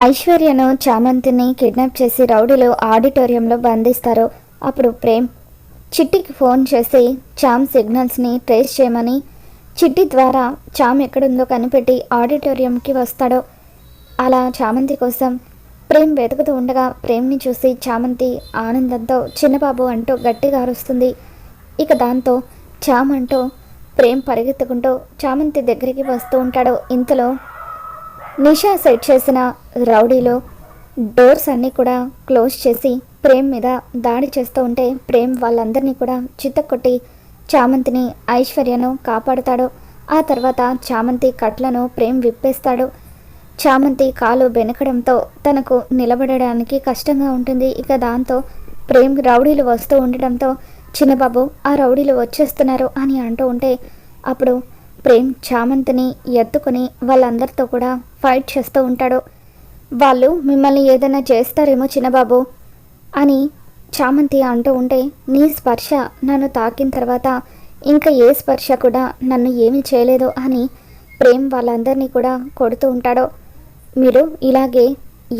ఐశ్వర్యను చామంతిని kidnap చేసి రౌడీలు ఆడిటోరియంలో బంధిస్తారు. అప్పుడు ప్రేమ్ చిట్టికి ఫోన్ చేసి చామ్ సిగ్నల్స్ని ట్రేస్ చేయమని చిట్టి ద్వారా చామ్ ఎక్కడుందో కనిపెట్టి ఆడిటోరియంకి వస్తాడు. అలా చామంతి కోసం ప్రేమ్ వెతుకుతూ ఉండగా ప్రేమ్ని చూసి చామంతి ఆనందంతో చిన్నబాబు అంటూ గట్టిగా అరుస్తుంది. ఇక దాంతో చామ్ అంటూ ప్రేమ్ పరిగెత్తుకుంటూ చామంతి దగ్గరికి వస్తూ ఉంటాడు. ఇంతలో నిషా సెట్ చేసిన రౌడీలో డోర్స్ అన్నీ కూడా క్లోజ్ చేసి ప్రేమ్ మీద దాడి చేస్తూ ఉంటే ప్రేమ్ వాళ్ళందరినీ కూడా చిత్తకొట్టి చామంతిని ఐశ్వర్యను కాపాడుతాడు. ఆ తర్వాత చామంతి కట్లను ప్రేమ్ విప్పేస్తాడు. చామంతి కాలు బెనకడంతో తనకు నిలబడడానికి కష్టంగా ఉంటుంది. ఇక దాంతో ప్రేమ్ రౌడీలు వస్తూ ఉండడంతో చిన్నబాబు ఆ రౌడీలు వచ్చేస్తున్నారు అని అంటూ ఉంటే అప్పుడు ప్రేమ్ చామంతిని ఎత్తుకొని వాళ్ళందరితో కూడా ఫైట్ చేస్తూ ఉంటాడు. వాళ్ళు మిమ్మల్ని ఏదైనా చేస్తారేమో చిన్నబాబు అని చామంతి అంటూ ఉంటే నీ స్పర్శ నన్ను తాకిన తర్వాత ఇంకా ఏ స్పర్శ కూడా నన్ను ఏమీ చేయలేదు అని ప్రేమ్ వాళ్ళందరినీ కూడా కొడుతూ ఉంటాడు. మీరు ఇలాగే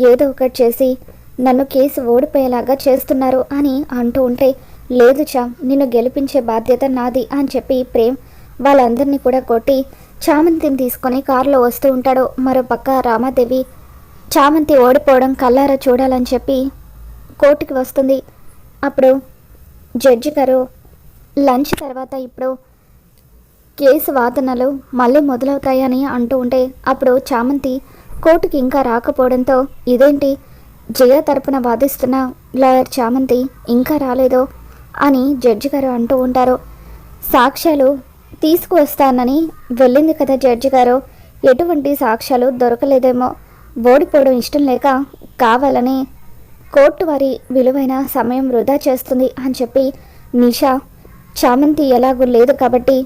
ఏదో ఒకటి చేసి నన్ను కేసు ఓడిపోయేలాగా చేస్తున్నారు అని అంటూ ఉంటే లేదు చా నిన్ను గెలిపించే బాధ్యత నాది అని చెప్పి ప్రేమ్ వాళ్ళందరినీ కూడా కొట్టి చామంతిని తీసుకొని కారులో వస్తూ ఉంటాడు. మరోపక్క రామాదేవి చామంతి ఓడిపోవడం కల్లారా చూడాలని చెప్పి కోర్టుకి వస్తుంది. అప్పుడు జడ్జి గారు లంచ్ తర్వాత ఇప్పుడు కేసు వాదనలు మళ్ళీ మొదలవుతాయని అంటూ ఉంటే అప్పుడు చామంతి కోర్టుకి ఇంకా రాకపోవడంతో ఇదేంటి జయ తరపున వాదిస్తున్న లాయర్ చామంతి ఇంకా రాలేదో అని జడ్జి గారు అంటూ ఉంటారు. సాక్ష్యాలు తీసుకువస్తానని వెళ్ళింది కదా జడ్జి గారు. ఎటువంటి సాక్ష్యాలు దొరకలేదేమో. ఓడిపోవడం ఇష్టం లేక కావాలని కోర్టు వారి విలువైన సమయం వృధా చేస్తుంది అని చెప్పి నిషా చామంతి ఎలాగూ లేదు కాబట్టి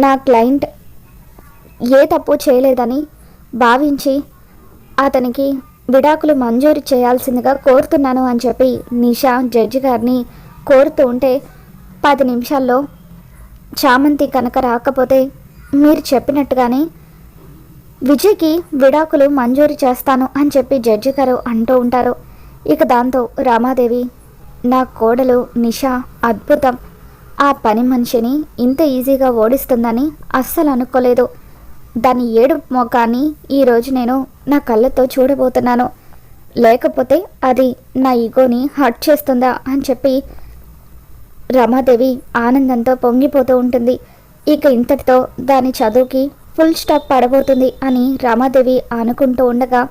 నా క్లయింట్ ఏ తప్పు చేయలేదని భావించి అతనికి విడాకులు మంజూరు చేయాల్సిందిగా కోరుతున్నాను అని చెప్పి నిషా జడ్జి గారిని కోరుతూ ఉంటే పది నిమిషాల్లో చామంతి కనుక రాకపోతే మీరు చెప్పినట్టుగానే విజయ్కి విడాకులు మంజూరు చేస్తాను అని చెప్పి జడ్జి గారు అంటూ ఉంటారు. ఇక దాంతో రామాదేవి నా కోడలు నిషా అద్భుతం. ఆ పని మనిషిని ఇంత ఈజీగా ఓడిస్తుందని అస్సలు అనుకోలేదు. దాని ఏడు మొఖాన్ని ఈరోజు నేను నా కళ్ళతో చూడబోతున్నాను. లేకపోతే అది నా ఈగోని హర్ట్ చేస్తుందా అని చెప్పి రమాదేవి ఆనందంతో పొంగిపోతూ ఉంటుంది. ఇక ఇంతటితో దాని చదువుకి ఫుల్ స్టాప్ పడబోతుంది అని రమాదేవి అనుకుంటూ ఉండగా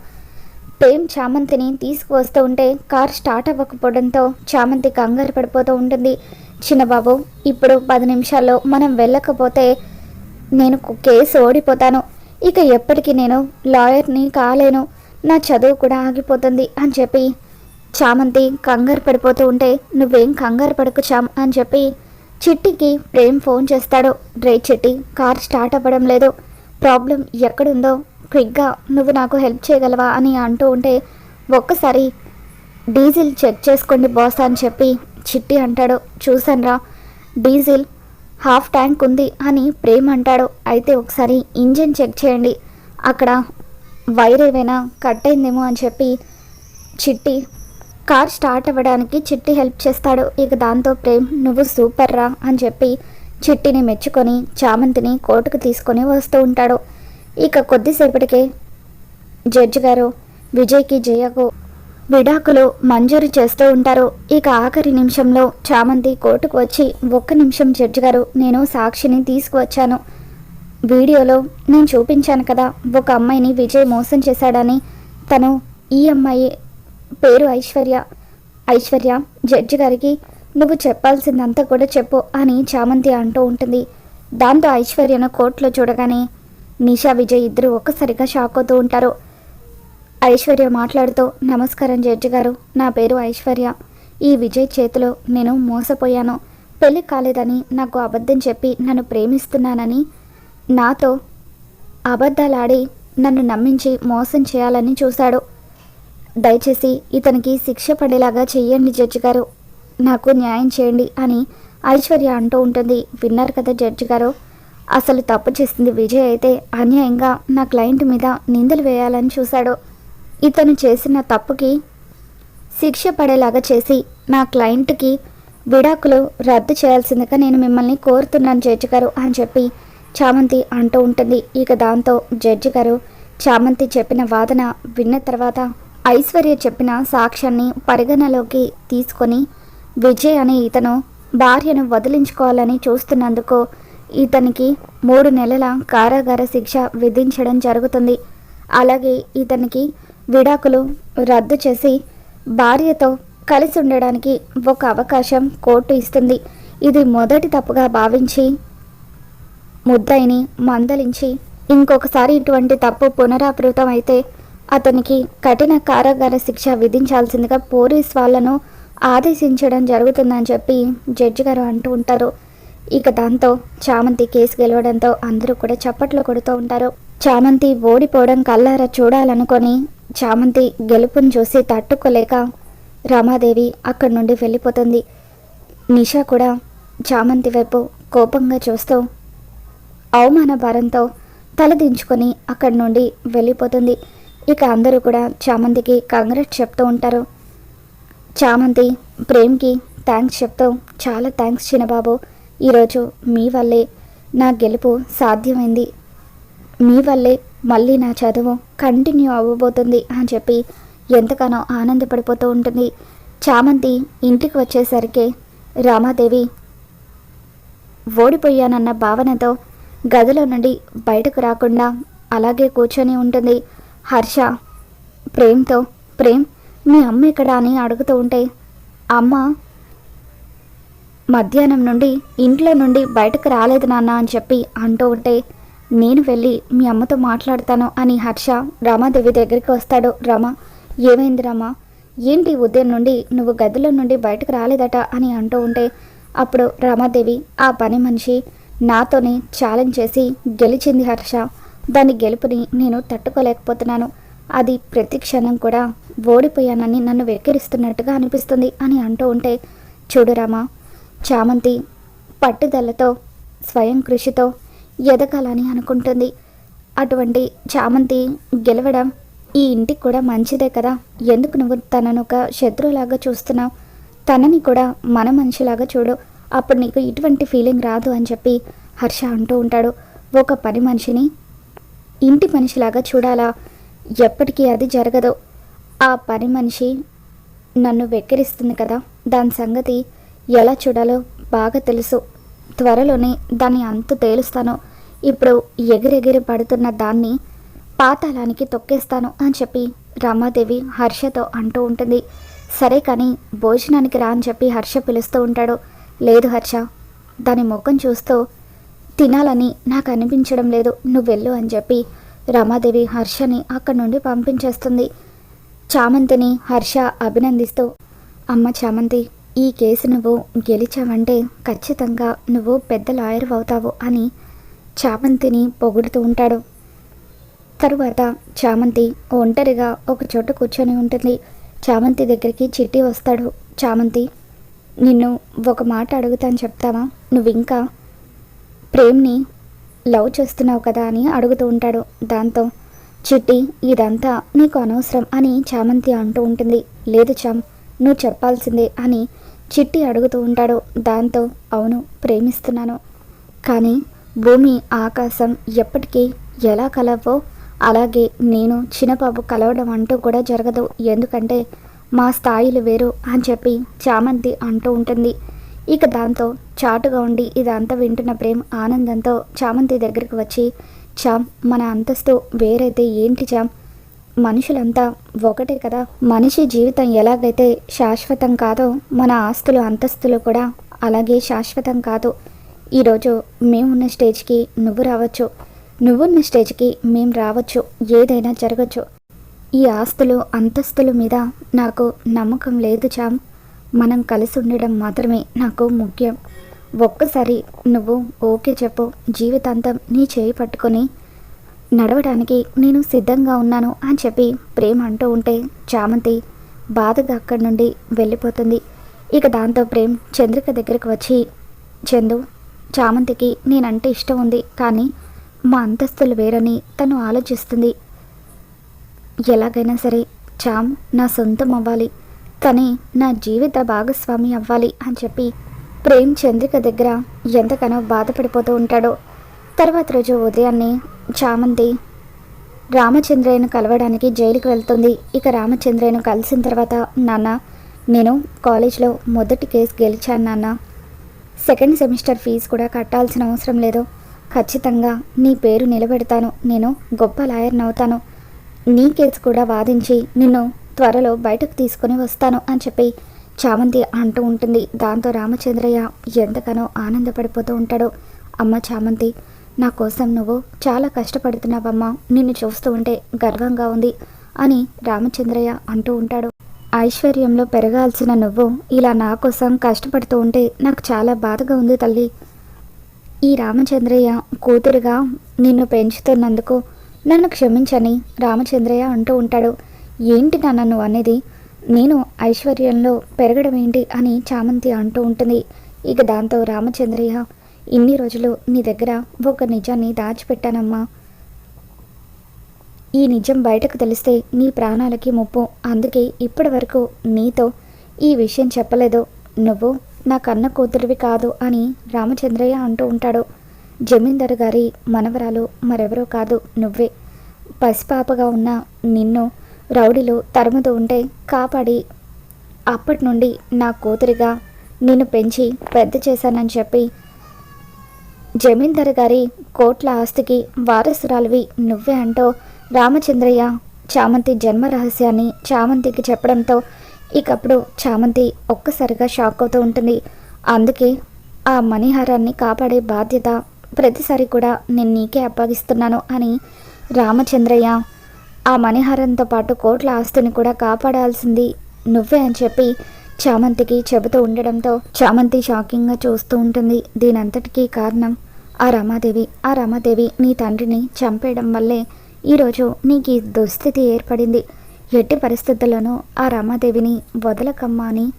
ప్రేమ్ చామంతిని తీసుకువస్తూ ఉంటే కార్ స్టార్ట్ అవ్వకపోవడంతో చామంతి కంగారు పడిపోతూ ఉంటుంది. చిన్నబాబు ఇప్పుడు పది నిమిషాల్లో మనం వెళ్ళకపోతే నేను కేసు ఓడిపోతాను. ఇక ఎప్పటికీ నేను లాయర్ని కాలేను. నా చదువు కూడా ఆగిపోతుంది అని చెప్పి చామంతి కంగారు పడిపోతూ ఉంటే నువ్వేం కంగారు పడకు చామ్ అని చెప్పి చిట్టికి ప్రేమ్ ఫోన్ చేస్తాడు. డ్రై చిట్టి కార్ స్టార్ట్ అవ్వడం లేదు. ప్రాబ్లం ఎక్కడుందో క్విక్గా నువ్వు నాకు హెల్ప్ చేయగలవా అని అంటూ ఉంటే ఒక్కసారి డీజిల్ చెక్ చేసుకోండి బాస్ అని చెప్పి చిట్టి అంటాడు. చూసానురా డీజిల్ హాఫ్ ట్యాంక్ ఉంది అని ప్రేమ్ అంటాడు. అయితే ఒకసారి ఇంజిన్ చెక్ చేయండి. అక్కడ వైర్ ఏమైనా కట్ అయిందేమో అని చెప్పి చిట్టి కార్ స్టార్ట్ అవ్వడానికి చిట్టి హెల్ప్ చేస్తాడు. ఇక దాంతో ప్రేమ్ నువ్వు సూపర్ రా అని చెప్పి చిట్టిని మెచ్చుకొని చామంతిని కోర్టుకు తీసుకొని వస్తూ ఉంటాడు. ఇక కొద్దిసేపటికే జడ్జి గారు విజయ్కి జయకు విడాకులు మంజూరు చేస్తూ ఉంటారు. ఇక ఆఖరి నిమిషంలో చామంతి కోర్టుకు వచ్చి ఒక్క నిమిషం జడ్జి గారు నేను సాక్షిని తీసుకువచ్చాను. వీడియోలో నేను చూపించాను కదా ఒక అమ్మాయిని విజయ్ మోసం చేశాడని తను ఈ అమ్మాయి పేరు ఐశ్వర్య. ఐశ్వర్య జడ్జి గారికి నువ్వు చెప్పాల్సిందంతా కూడా చెప్పు అని చామంతి అంటూ ఉంటుంది. దాంతో ఐశ్వర్యను కోర్టులో చూడగానే నిషా విజయ్ ఇద్దరు ఒక్కసారిగా షాక్ అవుతూ ఉంటారు. ఐశ్వర్య మాట్లాడుతూ నమస్కారం జడ్జి గారు నా పేరు ఐశ్వర్య. ఈ విజయ్ చేతిలో నేను మోసపోయాను. పెళ్ళి కాలేదని నాకు అబద్ధం చెప్పి నన్ను ప్రేమిస్తున్నానని నాతో అబద్ధాలాడి నన్ను నమ్మించి మోసం చేయాలని చూశాడు. దయచేసి ఇతనికి శిక్ష పడేలాగా చెయ్యండి జడ్జి గారు. నాకు న్యాయం చేయండి అని ఐశ్వర్య అంటూ ఉంటుంది. విన్నారు కదా జడ్జి గారు. అసలు తప్పు చేసింది విజయ్ అయితే అన్యాయంగా నా క్లయింట్ మీద నిందలు వేయాలని చూశాడు. ఇతను చేసిన తప్పుకి శిక్ష పడేలాగా చేసి నా క్లయింట్కి విడాకులు రద్దు చేయాల్సిందిగా నేను మిమ్మల్ని కోరుతున్నాను జడ్జి గారు అని చెప్పి చామంతి అంటూ ఉంటుంది. ఇక దాంతో జడ్జి గారు చామంతి చెప్పిన వాదన విన్న తర్వాత ఐశ్వర్య చెప్పిన సాక్ష్యాన్ని పరిగణలోకి తీసుకొని విజయ్ అనే ఇతను భార్యను వదిలించుకోవాలని చూస్తున్నందుకు ఇతనికి మూడు నెలల కారాగార శిక్ష విధించడం జరుగుతుంది. అలాగే ఇతనికి విడాకులు రద్దు చేసి భార్యతో కలిసి ఉండడానికి ఒక అవకాశం కోర్టు ఇస్తుంది. ఇది మొదటి తప్పుగా భావించి ముద్దయిని మందలించి ఇంకొకసారి ఇటువంటి తప్పు పునరావృతం అయితే అతనికి కఠిన కారాగార శిక్ష విధించాల్సిందిగా పోలీస్ వాళ్ళను ఆదేశించడం జరుగుతుందని చెప్పి జడ్జి గారు అంటూ ఉంటారు. ఇక దాంతో చామంతి కేసు గెలవడంతో అందరూ కూడా చప్పట్లు కొడుతూ ఉంటారు. చామంతి ఓడిపోవడం కల్లారా చూడాలనుకొని చామంతి గెలుపును చూసి తట్టుకోలేక రమాదేవి అక్కడి నుండి వెళ్ళిపోతుంది. నిషా కూడా చామంతి వైపు కోపంగా చూస్తూ అవమాన భారంతో తలదించుకొని అక్కడి నుండి వెళ్ళిపోతుంది. ఇక అందరూ కూడా చామంతికి కంగ్రాట్స్ చెప్తూ ఉంటారు. చామంతి ప్రేమ్కి థ్యాంక్స్ చెప్తాం చాలా థ్యాంక్స్ చిన్నబాబు. ఈరోజు మీ వల్లే నా గెలుపు సాధ్యమైంది. మీ వల్లే మళ్ళీ నా చదువు కంటిన్యూ అవ్వబోతుంది అని చెప్పి ఎంతగానో ఆనందపడిపోతూ ఉంటుంది. చామంతి ఇంటికి వచ్చేసరికి రామాదేవి ఓడిపోయానన్న భావనతో గదిలో నుండి బయటకు రాకుండా అలాగే కూర్చొని ఉంటుంది. హర్ష ప్రేమ్తో ప్రేమ్ మీ అమ్మ ఎక్కడా? అని అడుగుతూ ఉంటే అమ్మ మధ్యాహ్నం నుండి ఇంట్లో నుండి బయటకు రాలేదు నాన్న అని చెప్పి అంటూ ఉంటే నేను వెళ్ళి మీ అమ్మతో మాట్లాడతాను అని హర్ష రమాదేవి దగ్గరికి వస్తాడు. రమ ఏమైంది రమ? ఏంటి ఉదయం నుండి నువ్వు గదిలో నుండి బయటకు రాలేదట? అని అంటూ ఉంటే అప్పుడు రమాదేవి ఆ పని మనిషి నాతోనే ఛాలెంజ్ చేసి గెలిచింది హర్ష. దాని గెలుపుని నేను తట్టుకోలేకపోతున్నాను. అది ప్రతి క్షణం కూడా ఓడిపోయానని నన్ను వెక్కిరిస్తున్నట్టుగా అనిపిస్తుంది అని అంటూ ఉంటే చూడురామా చామంతి పట్టుదలతో స్వయం కృషితో ఎదగాలని అనుకుంటుంది. అటువంటి చామంతి గెలవడం ఈ ఇంటికి కూడా మంచిదే కదా? ఎందుకు నువ్వు తనను ఒక శత్రువులాగా చూస్తున్నావు? తనని కూడా మన మనిషిలాగా చూడు. అప్పుడు నీకు ఇటువంటి ఫీలింగ్ రాదు అని చెప్పి హర్ష అంటూ ఉంటాడు. ఒక పని మనిషిని ఇంటి మనిషిలాగా చూడాలా? ఎప్పటికీ అది జరగదు. ఆ పని మనిషి నన్ను వెక్కిరిస్తుంది కదా? దాని సంగతి ఎలా చూడాలో బాగా తెలుసు. త్వరలోనే దాన్ని అంతు తేలుస్తాను. ఇప్పుడు ఎగిరెగిరి పడుతున్న దాన్ని పాతాళానికి తొక్కేస్తాను అని చెప్పి రమాదేవి హర్షతో అంటూ ఉంటుంది. సరే కానీ భోజనానికి రా అని చెప్పి హర్ష పిలుస్తూ ఉంటాడు. లేదు హర్ష దాని ముఖం చూస్తూ తినాలని నాకు అనిపించడం లేదు. నువ్వు వెళ్ళు అని చెప్పి రమాదేవి హర్షని అక్కడి నుండి పంపించేస్తుంది. చామంతిని హర్ష అభినందిస్తూ అమ్మ చామంతి ఈ కేసు నువ్వు గెలిచావంటే ఖచ్చితంగా నువ్వు పెద్ద లాయర్ అవుతావు అని చామంతిని పొగుడుతూ ఉంటాడు. తరువాత చామంతి ఒంటరిగా ఒక చోట కూర్చొని ఉంటుంది. చామంతి దగ్గరికి చిట్టి వస్తాడు. చామంతి నిన్ను ఒక మాట అడుగుతాను చెప్తావా? నువ్వు ఇంకా ప్రేమ్ని లవ్ చేస్తున్నావు కదా అని అడుగుతూ ఉంటాడు దాంతో. చిట్టి ఇదంతా నీకు అనవసరం అని చామంతి అంటూ ఉంటుంది. లేదు చామ్ నువ్వు చెప్పాల్సిందే అని చిట్టి అడుగుతూ ఉంటాడు. దాంతో అవును ప్రేమిస్తున్నాను. కానీ భూమి ఆకాశం ఎప్పటికీ ఎలా కలవో అలాగే నేను చిన్నబాబు కలవడం అంటూ కూడా జరగదు. ఎందుకంటే మా స్థాయిలు వేరు అని చెప్పి చామంతి అంటూ ఉంటుంది. ఇక దాంతో చాటుగా ఉండి ఇదంతా వింటున్న ప్రేమ్ ఆనందంతో చామంతి దగ్గరికి వచ్చి చామ్ మన అంతస్తు వేరైతే ఏంటి చామ్ మనుషులంతా ఒకటే కదా. మనిషి జీవితం ఎలాగైతే శాశ్వతం కాదో మన ఆస్తులు అంతస్తులు కూడా అలాగే శాశ్వతం కాదు. ఈరోజు మేమున్న స్టేజ్కి నువ్వు రావచ్చు. నువ్వున్న స్టేజ్కి మేము రావచ్చు. ఏదైనా జరగచ్చు. ఈ ఆస్తులు అంతస్తుల మీద నాకు నమ్మకం లేదు చామ్ మనం కలిసి ఉండడం మాత్రమే నాకు ముఖ్యం. ఒక్కసారి నువ్వు ఓకే చెప్పు. జీవితాంతం నీ చేయి పట్టుకొని నడవడానికి నేను సిద్ధంగా ఉన్నాను అని చెప్పి ప్రేమ అంటూ ఉంటే చామంతి బాధగా అక్కడి నుండి వెళ్ళిపోతుంది. ఇక దాంతో ప్రేమ్ చంద్రిక దగ్గరికి వచ్చి చందు చామంతికి నేనంటే ఇష్టం ఉంది కానీ మా అంతస్తులు వేరని తను ఆలోచిస్తుంది. ఎలాగైనా సరే చామ్ నా సొంతం అవ్వాలి. తనే నా జీవిత భాగస్వామి అవ్వాలి అని చెప్పి ప్రేమ్ చంద్రిక దగ్గర ఎంతగానో బాధపడిపోతూ ఉంటాడో. తర్వాత రోజు ఉదయాన్నే చామంతి రామచంద్రయ్యను కలవడానికి జైలుకి వెళ్తుంది. ఇక రామచంద్రయ్యను కలిసిన తర్వాత నాన్న నేను కాలేజ్లో మొదటి కేసు గెలిచాను నాన్న. సెకండ్ సెమిస్టర్ ఫీజు కూడా కట్టాల్సిన అవసరం లేదు. ఖచ్చితంగా నీ పేరు నిలబెడతాను. నేను గొప్ప లాయర్ని అవుతాను. నీ కేసు కూడా వాదించి నిన్ను త్వరలో బయటకు తీసుకొని వస్తాను అని చెప్పి చామంతి అంటూ ఉంటుంది. దాంతో రామచంద్రయ్య ఎంతగానో ఆనందపడిపోతూ ఉంటాడు. అమ్మ చామంతి నా కోసం నువ్వు చాలా కష్టపడుతున్నావమ్మా. నిన్ను చూస్తూ ఉంటే గర్వంగా ఉంది అని రామచంద్రయ్య అంటూ ఉంటాడు. ఐశ్వర్యంలో పెరగాల్సిన నువ్వు ఇలా నా కోసం కష్టపడుతూ ఉంటే నాకు చాలా బాధగా ఉంది తల్లి. ఈ రామచంద్రయ్య కూతురుగా నిన్ను పెంచుతున్నందుకు నన్ను క్షమించని రామచంద్రయ్య అంటూ ఉంటాడు. ఏంటి నాన్న నువ్వు అనేది? నేను ఐశ్వర్యంలో పెరగడం ఏంటి అని చామంతి అంటూ ఉంటుంది. ఇక దాంతో రామచంద్రయ్య ఇన్ని రోజులు నీ దగ్గర ఒక నిజాన్ని దాచిపెట్టానమ్మా. ఈ నిజం బయటకు తెలిస్తే నీ ప్రాణాలకి ముప్పు. అందుకే ఇప్పటి వరకు నీతో ఈ విషయం చెప్పలేదు. నువ్వు నా కన్న కూతురివి కాదు అని రామచంద్రయ్య అంటూ ఉంటాడు. జమీందారు గారి మనవరాలు మరెవరో కాదు నువ్వే. పసిపాపగా ఉన్న నిన్ను రౌడీలు తరుముతూ ఉంటే కాపాడి అప్పటి నుండి నా కూతురిగా నిన్ను పెంచి పెద్ద చేశానని చెప్పి జమీందారు గారి కోట్ల ఆస్తికి వారసురాలివి నువ్వే అంటూ రామచంద్రయ్య చామంతి జన్మ రహస్యాన్ని చామంతికి చెప్పడంతో ఇకప్పుడు చామంతి ఒక్కసారిగా షాక్ అవుతూ ఉంటుంది. అందుకే ఆ మణిహారాన్ని కాపాడే బాధ్యత ప్రతిసారి కూడా నేను నీకే అప్పగిస్తున్నాను అని రామచంద్రయ్య ఆ మణిహారంతో పాటు కోట్ల ఆస్తిని కూడా కాపాడాల్సింది నువ్వే అని చెప్పి చామంతికి చెబుతూ ఉండడంతో చామంతి షాకింగ్గా చూస్తూ ఉంటుంది. దీనంతటికీ కారణం ఆ రమాదేవి. ఆ రమాదేవి నీ తండ్రిని చంపేయడం వల్లే ఈరోజు నీకు ఈ దుస్థితి ఏర్పడింది. ఎట్టి పరిస్థితుల్లోనూ ఆ రమాదేవిని వదలకమ్మా అని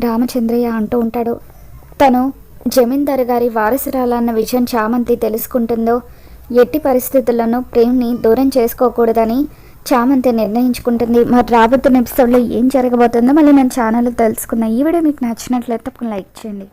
రామచంద్రయ్య అంటూ ఉంటాడు. తను జమీందారు గారి వారసురాలన్న విషయం చామంతి తెలుసుకుంటుందో ఎట్టి పరిస్థితుల్లోనూ ప్రేమ్ని దూరం చేసుకోకూడదని చామంతి నిర్ణయించుకుంటుంది. మరి రాబోతున్న ఎపిసోడ్లో ఏం జరగబోతుందో మళ్ళీ మన ఛానల్ తెలుసుకుందాం. ఈ వీడియో మీకు నచ్చినట్లయితే తప్పకుండా లైక్ చేయండి.